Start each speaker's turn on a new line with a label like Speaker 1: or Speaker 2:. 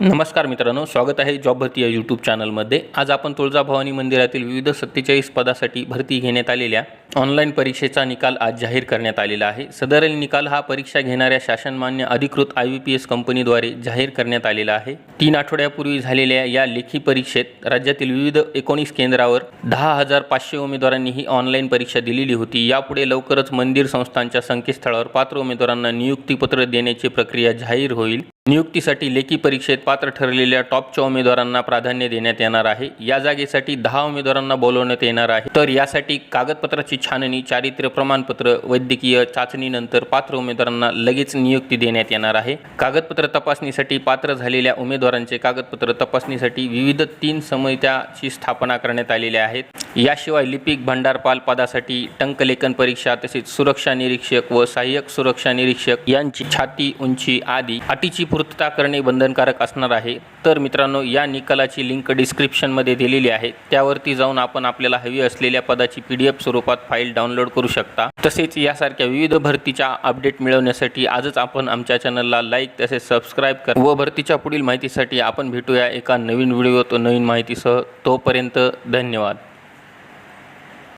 Speaker 1: नमस्कार मित्रांनो स्वागत आहे जॉब भरती या यूट्यूब चॅनलमध्ये. आज आपण तुळजाभवानी मंदिरातील विविध सत्तेचाळीस पदासाठी भरती घेण्यात आलेल्या ऑनलाईन परीक्षेचा निकाल आज जाहीर करण्यात आलेला आहे. सदरील निकाल हा परीक्षा घेणाऱ्या शासनमान्य अधिकृत आय व्ही पी एस कंपनीद्वारे जाहीर करण्यात आलेला आहे. तीन आठवड्यापूर्वी झालेल्या या लेखी परीक्षेत राज्यातील विविध एकोणीस केंद्रावर दहा हजार पाचशे उमेदवारांनी ही ऑनलाईन परीक्षा दिलेली होती. यापुढे लवकरच मंदिर संस्थांच्या संकेतस्थळावर पात्र उमेदवारांना नियुक्तीपत्र देण्याची प्रक्रिया जाहीर होईल. नियुक्तीसाठी लेखी परीक्षेत पात्र ठरलेल्या टॉपच्या उमेदवारांना प्राधान्य देण्यात येणार आहे. या जागेसाठी दहा उमेदवारांना बोलवण्यात येणार आहे. तर यासाठी कागदपत्राची छाननी चारित्र्य प्रमाणपत्र वैद्यकीय चाचणीनंतर पात्र उमेदवारांना लगेच नियुक्ती देण्यात येणार आहे. कागदपत्र तपासणीसाठी पात्र झालेल्या उमेदवारांचे कागदपत्र तपासणीसाठी विविध तीन समित्याची स्थापना करण्यात आलेल्या आहेत. याशिवाय लिपिक भंडारपाल पदासाठी टंकलेखन परीक्षा तसेच सुरक्षा निरीक्षक व सहाय्यक सुरक्षा निरीक्षक यांची छाती उंची आदी अटीची पूर्तता करणे बंधनकारक असणार आहे. तर मित्रांनो या निकालाची लिंक डिस्क्रिप्शनमध्ये दिलेली आहे. त्यावरती जाऊन आपण आपल्याला हवी असलेल्या पदाची पी डी एफ स्वरूपात फाईल डाउनलोड करू शकता. तसेच यासारख्या विविध भरतीच्या अपडेट मिळवण्यासाठी आजच आपण आमच्या चॅनलला लाईक तसेच सबस्क्राईब करा व भरतीच्या पुढील माहितीसाठी आपण भेटूया एका नवीन व्हिडिओ तो नवीन माहितीसह. तोपर्यंत धन्यवाद.